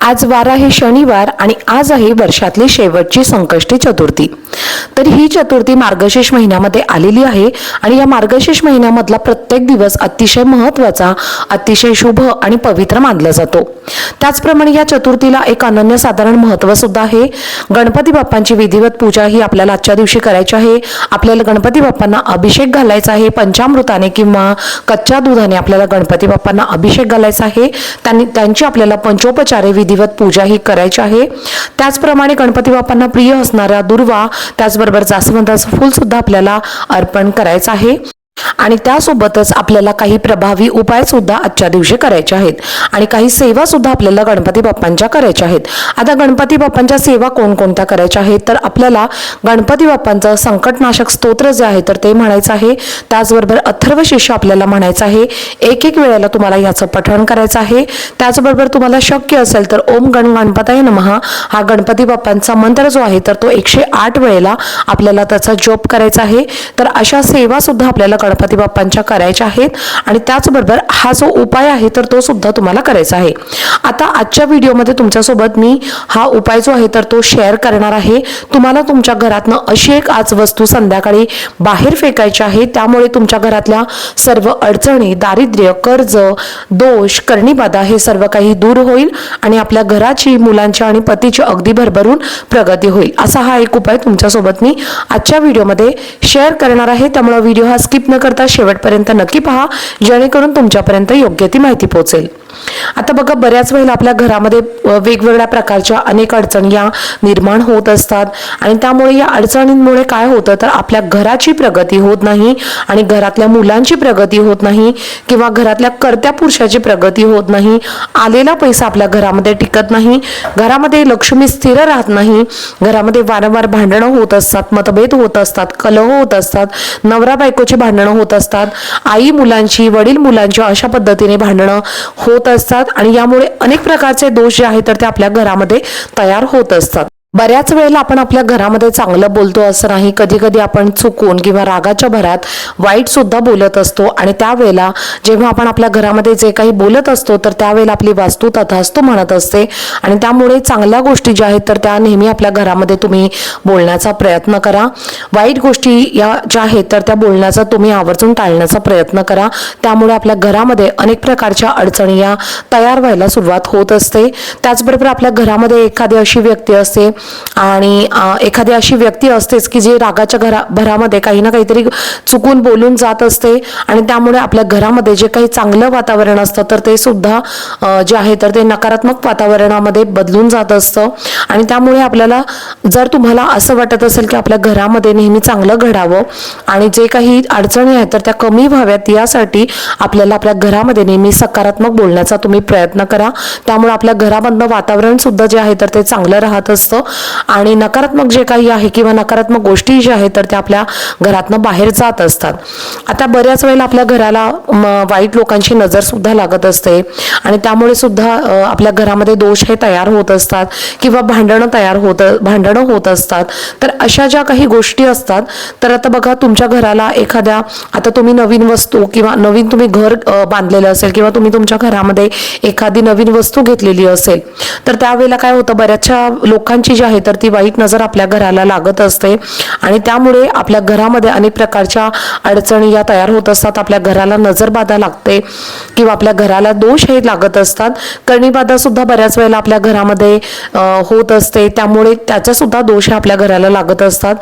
आज वार आहे शनिवार आणि आज आहे वर्षातली शेवटची संकष्टी चतुर्थी. तर ही चतुर्थी मार्गशीर्ष महिन्यामध्ये आलेली आहे आणि या मार्गशीर्ष महिन्यामधला प्रत्येक दिवस अतिशय महत्त्वाचा अतिशय शुभ आणि पवित्र मानला जातो. त्याचप्रमाणे या चतुर्थीला एक अनन्यसाधारण महत्त्व सुद्धा आहे. गणपती बाप्पांची विधिवत पूजा ही आपल्याला आजच्या दिवशी करायची आहे. आपल्याला गणपती बाप्पांना अभिषेक घालायचा आहे. पंचामृताने किंवा कच्च्या दुधाने आपल्याला गणपती बाप्पांना अभिषेक घालायचा आहे. त्यांनी त्यांची आपल्याला पंचोपचारे विधिवत पूजा ही करायची आहे. त्याचप्रमाणे गणपती बाप्पांना प्रिय असणाऱ्या दुर्वा त्याचबरोबर जास्वंदाचं फूलसुद्धा आपल्याला अर्पण करायचं आहे. आणि त्यासोबतच आपल्याला काही प्रभावी उपाय सुद्धा आजच्या दिवशी करायचे आहेत. आणि काही सेवा सुद्धा आपल्याला गणपती बाप्पांच्या करायच्या आहेत. आता गणपती बाप्पांच्या सेवा कोणकोणत्या करायच्या आहेत? तर आपल्याला गणपती बाप्पांचं संकटनाशक स्तोत्र जे आहे तर ते म्हणायचं आहे. त्याचबरोबर अथर्व शिष्य आपल्याला म्हणायचं आहे. एक एक वेळेला तुम्हाला याचं पठण करायचं आहे. त्याचबरोबर तुम्हाला शक्य असेल तर ओम गण गणपताय नमहा हा गणपती बाप्पांचा मंत्र जो आहे तर तो एकशे आठ वेळेला आपल्याला त्याचा जप करायचा आहे. तर अशा सेवा सुद्धा आपल्याला गणपती बाप्पांच्या करायच्या आहेत आणि त्याचबरोबर हा जो उपाय आहे तर तो सुद्धा तुम्हाला करायचा आहे. आता आजच्या व्हिडिओमध्ये तुमच्यासोबत मी हा उपाय जो आहे तर तो शेअर करणार आहे. तुम्हाला तुमच्या घरातनं अशी एक आज वस्तू संध्याकाळी बाहेर फेकायची आहे त्यामुळे तुमच्या घरातल्या सर्व अडचणी दारिद्र्य कर्ज दोष करणीबाधा हे सर्व काही दूर होईल आणि आपल्या घराची मुलांची आणि पतीची अगदी भरभरून प्रगती होईल. असा हा एक उपाय तुमच्यासोबत मी आजच्या व्हिडिओमध्ये शेअर करणार आहे. त्यामुळे व्हिडिओ हा स्किप न करता शेवटपर्यंत नक्की पहा जेणेकरून तुमच्यापर्यंत योग्य ती माहिती पोहोचेल. आता बघा बऱ्याच वेळेला आपल्या घरामध्ये वेगवेगळ्या प्रकारच्या अनेक अडचणी या निर्माण होत असतात. आणि त्यामुळे या अडचणींमुळे काय होतं तर आपल्या घराची प्रगती होत नाही आणि घरातल्या मुलांची प्रगती होत नाही किंवा घरातल्या कर्त्या पुरुषाची प्रगती होत नाही. आलेला पैसा आपल्या घरामध्ये टिकत नाही. घरामध्ये लक्ष्मी स्थिर राहत नाही. घरामध्ये वारंवार भांडणं होत असतात मतभेद होत असतात कलह होत असतात नवरा बायकोची भांडणं होत असतात आई मुलांची वडील मुलांची अशा पद्धतीने भांडणं होत असतात आणि यामुळे अनेक प्रकारचे दोष जे आहेत तर ते आपल्या घरामध्ये तयार होत असतात. बऱ्याच वेळेला आपण आपल्या घरामध्ये चांगलं बोलतो असं नाही. कधी कधी आपण चुकून किंवा रागाच्या भरात वाईट सुद्धा बोलत असतो आणि त्यावेळेला जेव्हा आपण आपल्या घरामध्ये जे काही बोलत असतो तर त्यावेळेला आपली वास्तू तथास्तू म्हणत असते. आणि त्यामुळे चांगल्या गोष्टी ज्या आहेत तर त्या नेहमी आपल्या घरामध्ये तुम्ही बोलण्याचा प्रयत्न करा. वाईट गोष्टी या ज्या आहेत तर त्या बोलण्याचा तुम्ही आवर्जून टाळण्याचा प्रयत्न करा. त्यामुळे आपल्या घरामध्ये अनेक प्रकारच्या अडचणी या तयार व्हायला सुरुवात होत असते. त्याचबरोबर आपल्या घरामध्ये एखादी अशी व्यक्ती असते आणि एखादी अशी व्यक्ती असतेच की जी रागाच्या घरा भरामध्ये काही ना काहीतरी चुकून बोलून जात असते आणि त्यामुळे आपल्या घरामध्ये जे काही चांगलं वातावरण असतं तर ते सुद्धा जे आहे तर ते नकारात्मक वातावरणामध्ये बदलून जात असतं. आणि त्यामुळे आपल्याला जर तुम्हाला असं वाटत असेल की आपल्या घरामध्ये नेहमी चांगलं घडावं आणि जे काही अडचणी आहेत तर त्या कमी व्हाव्यात यासाठी आपल्याला आपल्या घरामध्ये नेहमी सकारात्मक बोलण्याचा तुम्ही प्रयत्न करा. त्यामुळे आपल्या घरामधनं वातावरण सुद्धा जे आहे तर ते चांगलं राहत असतं. आणि नकारात्मक जे काही आहे किंवा नकारात्मक गोष्टी ज्या आहेत तर त्या आपल्या घरातनं बाहेर जात असतात. आता बऱ्याच वेळेला आपल्या घराला वाईट लोकांची नजर सुद्धा लागत असते. आणि त्यामुळे सुद्धा आपल्या घरामध्ये दोष हे तयार होत असतात किंवा भांडणं तयार होत भांडणं होत असतात. तर अशा ज्या काही गोष्टी असतात तर आता बघा तुमच्या घराला एखाद्या आता तुम्ही नवीन वस्तू किंवा नवीन तुम्ही घर बांधलेलं असेल किंवा तुम्ही तुमच्या घरामध्ये एखादी नवीन वस्तू घेतलेली असेल तर त्यावेळेला काय होतं बऱ्याचशा लोकांची जी आहे तर ती वाईट नजर आपल्या घराला लागत असते. आणि त्यामुळे आपल्या घरामध्ये अनेक प्रकारच्या अडचणी या तयार होत असतात. आपल्या घराला नजरबाधा लागते किंवा आपल्या घराला दोष हे लागत असतात. करणीबाधा सुद्धा बऱ्याच वेळेला आपल्या घरामध्ये होत असते. त्यामुळे त्याचा सुद्धा दोष हे आपल्या घराला लागत असतात.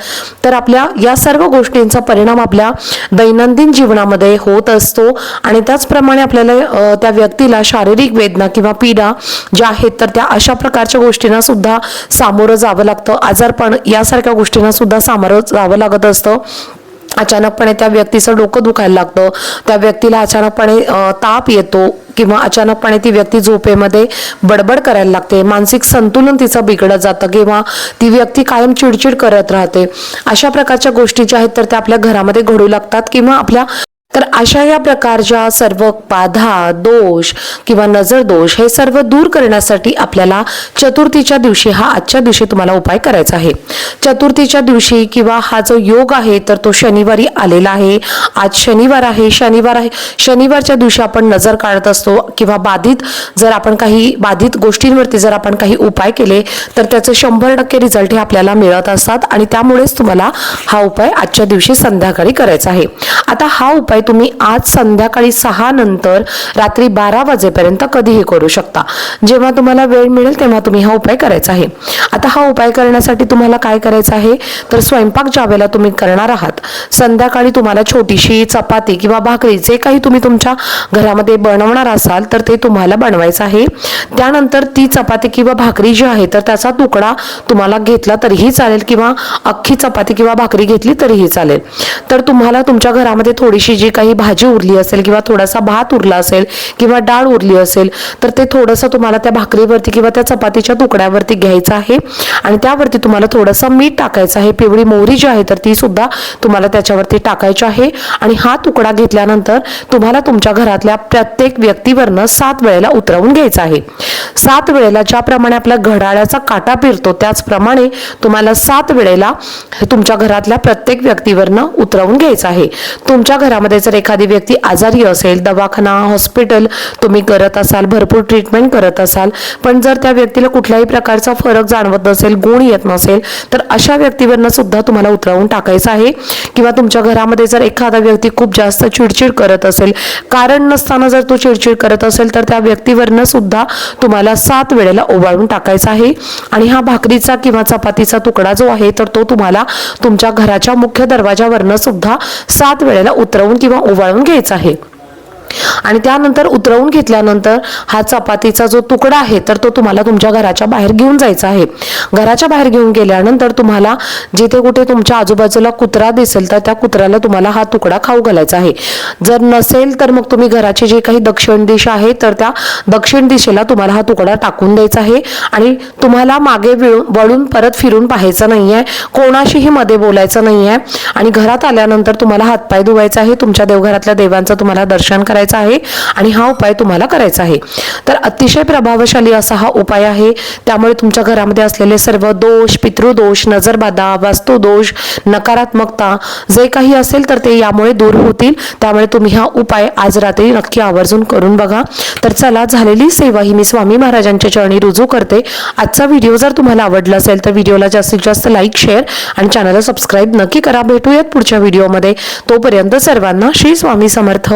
तर आपल्या या सर्व गोष्टींचा परिणाम आपल्या दैनंदिन जीवनामध्ये होत असतो. आणि त्याचप्रमाणे आपल्याला त्या व्यक्तीला शारीरिक वेदना किंवा पीडा ज्या आहेत तर त्या अशा प्रकारच्या गोष्टींना सुद्धा सामोरं जावं लागतं. आजारपण यासारख्या गोष्टींना सुद्धा सामोरं जावं लागत असतं. अचानकपणे त्या व्यक्तीचं डोकं दुखायला लागतं. त्या व्यक्तीला अचानकपणे ताप येतो किंवा अचानकपणे ती व्यक्ती झोपेमध्ये बडबड करायला लागते. मानसिक संतुलन तिचं बिघडत जातं किंवा ती व्यक्ती कायम चिडचिड करत राहते. अशा प्रकारच्या गोष्टी ज्या आहेत तर त्या आपल्या घरामध्ये घडू लागतात किंवा आपल्या तर अशा या प्रकारच्या सर्व बाधा दोष किंवा नजर दोष हे सर्व दूर करण्यासाठी आपल्याला चतुर्थीच्या दिवशी हा आजच्या दिवशी तुम्हाला उपाय करायचा आहे. चतुर्थीच्या दिवशी किंवा हा जो योग आहे तर तो शनिवारी आलेला आहे. आज शनिवार आहे शनिवार आहे शनिवारच्या दिवशी आपण नजर काढत असतो किंवा बाधित जर आपण काही बाधित गोष्टींवरती जर आपण काही उपाय केले तर त्याचे शंभर टक्के रिझल्ट हे आपल्याला मिळत असतात आणि त्यामुळेच तुम्हाला हा उपाय आजच्या दिवशी संध्याकाळी करायचा आहे. आता हा उपाय तुम्ही आज संध्याकाळी सहा नंतर रात्री बारा वाजेपर्यंत कधीही करू शकता. जेव्हा तुम्हाला वेळ मिळेल तेव्हा तुम्ही हा उपाय करायचा आहे. आता हा उपाय करण्यासाठी तुम्हाला काय करायचं आहे? तर स्वयंपाक ज्या वेळेला तुम्ही करणार आहात संध्याकाळी तुम्हाला छोटीशी चपाती किंवा भाकरी जे काही तुम्ही तुमच्या घरामध्ये बनवणार असाल तर ते तुम्हाला बनवायचं आहे. त्यानंतर ती चपाती किंवा भाकरी जी आहे तर त्याचा तुकडा तुम्हाला घेतला तरीही चालेल किंवा अख्खी चपाती किंवा भाकरी घेतली तरीही चालेल. तर तुम्हाला तुमच्या घरामध्ये थोडीशी जी काही भाजी उरली असेल किंवा थोडासा भात उरला असेल किंवा डाळ उरली असेल तर ते थोडंसं तुम्हाला त्या भाकरीवरती किंवा त्या चपातीच्या तुकड्यावरती घ्यायचं आहे. आणि त्यावरती तुम्हाला थोडंसं मीठ टाकायचं आहे. पिवळी मोहरी जी आहे तर ती सुद्धा तुम्हाला त्याच्यावरती टाकायची आहे. आणि हा तुकडा घेतल्यानंतर तुम्हाला तुमच्या घरातल्या प्रत्येक व्यक्तीवरनं सात वेळेला उतरवून घ्यायचं आहे. सात वेळेला ज्याप्रमाणे आपल्या घड्याळाचा काटा फिरतो त्याचप्रमाणे तुम्हाला सात वेळेला तुमच्या घरातल्या प्रत्येक व्यक्तीवरनं उतरवून घ्यायचं आहे. तुमच्या घरामध्ये जर एखादी व्यक्ती आजारी असेल दवाखाना हॉस्पिटल तुम्ही करत असाल भरपूर ट्रीटमेंट करत असाल पण जर त्या व्यक्तीला कुठल्याही प्रकारचा फरक जाणवत नसेल गुण येत नसेल तर अशा व्यक्तीवरनं सुद्धा तुम्हाला उतरवून टाकायचं आहे. किंवा तुमच्या घरामध्ये जर एखादा व्यक्ती खूप जास्त चिडचिड करत असेल कारण नसताना जर तो चिडचिड करत असेल तर त्या व्यक्तीवरनं सुद्धा तुम्हाला सात वेळेला ओवाळून टाकायचा आहे. आणि हा भाकरीचा किंवा चपातीचा तुकडा जो आहे तर तो तुम्हाला तुमच्या घराच्या मुख्य दरवाजावरनं सुद्धा सात वेळेला उतरवून किंवा ओवाळून घ्यायचं आहे. आणि त्यानंतर उतरवून घेतल्यानंतर हा चपातीचा जो तुकडा आहे तर तो तुम्हाला तुमच्या घराच्या बाहेर घेऊन जायचा आहे. घराच्या बाहेर घेऊन गेल्यानंतर तुम्हाला जिथे कुठे तुमच्या आजूबाजूला कुत्रा दिसेल तर त्या कुत्र्याला तुम्हाला हा तुकडा खाऊ घालायचा आहे. जर नसेल तर मग तुम्ही घराची जी काही दक्षिण दिशा आहे तर त्या दक्षिण दिशेला तुम्हाला हा तुकडा टाकून द्यायचा आहे. आणि तुम्हाला मागे वळून वळून परत फिरून पाहायचं नाही आहे कोणाशीही मध्ये बोलायचं नाही आहे आणि घरात आल्यानंतर तुम्हाला हातपाय धुवायचा आहे तुमच्या देवघरातल्या देवांचं तुम्हाला दर्शन करायचं आहे. आहे आणि हा उपाय तुम्हाला करायचा आहे. तर अतिशय प्रभावशाली असा हा उपाय आहे. त्यामुळे तुमच्या घरामध्ये असलेले सर्व दोष पितृदोष नजरबाधा वास्तुदोष नकारात्मकता जे काही असेल तर ते यामुळे दूर होतील. त्यामुळे तुम्ही हा उपाय आज रात्री नक्की आवर्जून करून बघा. तर चला झालेली सेवा ही मी स्वामी महाराजांच्या चरणी रुजू करते. आजचा व्हिडिओ जर तुम्हाला आवडला असेल तर व्हिडिओला जास्तीत जास्त लाईक शेअर आणि चॅनलला सबस्क्राईब नक्की करा. भेटूयात पुढच्या व्हिडिओमध्ये. तोपर्यंत सर्वांना श्री स्वामी समर्थ.